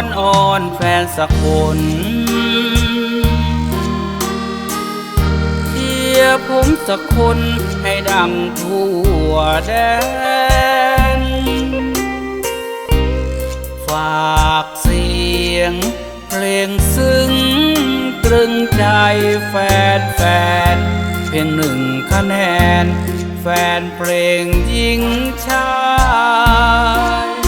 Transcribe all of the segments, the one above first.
อนอ่อนแฟนสักคนเทียผมสักคนให้ดังทั่วแดน ฝากเสียงเพลงซึ้งตรึงใจแฟนแฟนเพียงหนึ่งคะแนน แฟนเพลงหญิงชาย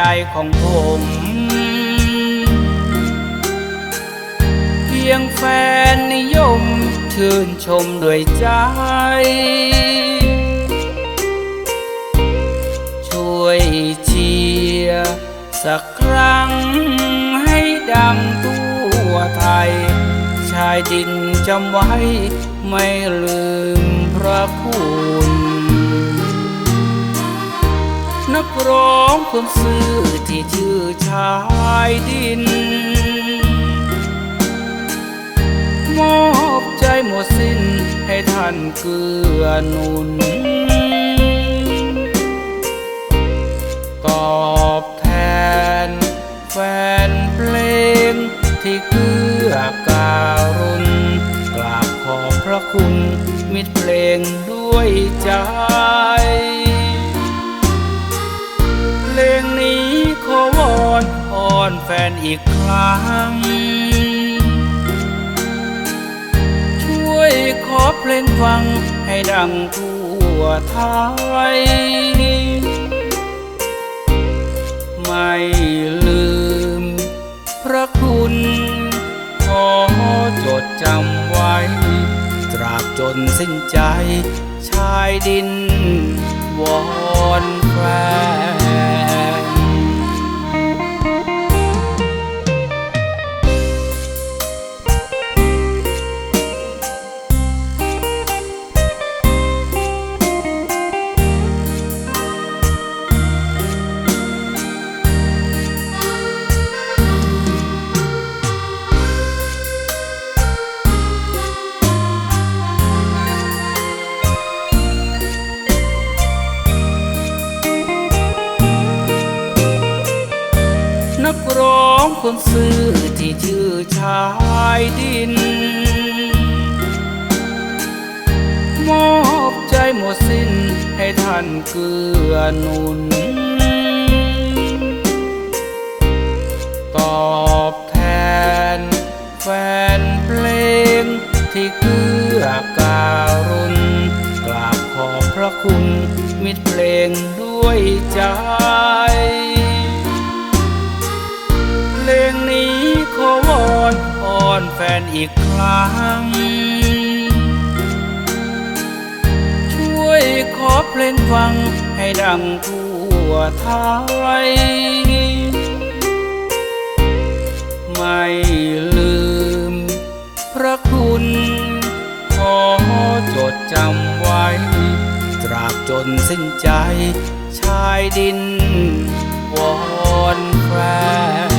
ใจของผม เพียงแฟนนิยมชื่นชมด้วยใจ ช่วยเชียร์สักครั้งให้ดังทั่วไทย ชายดินจำไว้ไม่ลืมพระคุณ นักร้องคนซื่อที่ชื่อชายดิน มอบใจหมดสิ้นให้ท่านเกื้อหนุน ตอบแทนแฟนเพลงที่เกื้อการุณกราบขอบพระคุณมิตรเพลงด้วยใจ แฟนอีกครั้ง ช่วยขอเพลงฟังให้ดังทั่วไทย ไม่ลืมพระคุณขอจดจำไว้ ตราบจนสิ้นใจชายดิน คนซื่อที่ชื่อชายดิน มอบใจหมดสิ้นให้ท่านเกื้อหนุน ตอบแทนแฟนเพลงที่เกื้อการุณกราบขอบพระคุณมิตรเพลงด้วยใจ อีกครั้ง ช่วยขอเพลงฟังให้ดังทั่วไทย ไม่ลืมพระคุณขอจดจำไว้ ตราบจนสิ้นใจชายดินวอนแฟน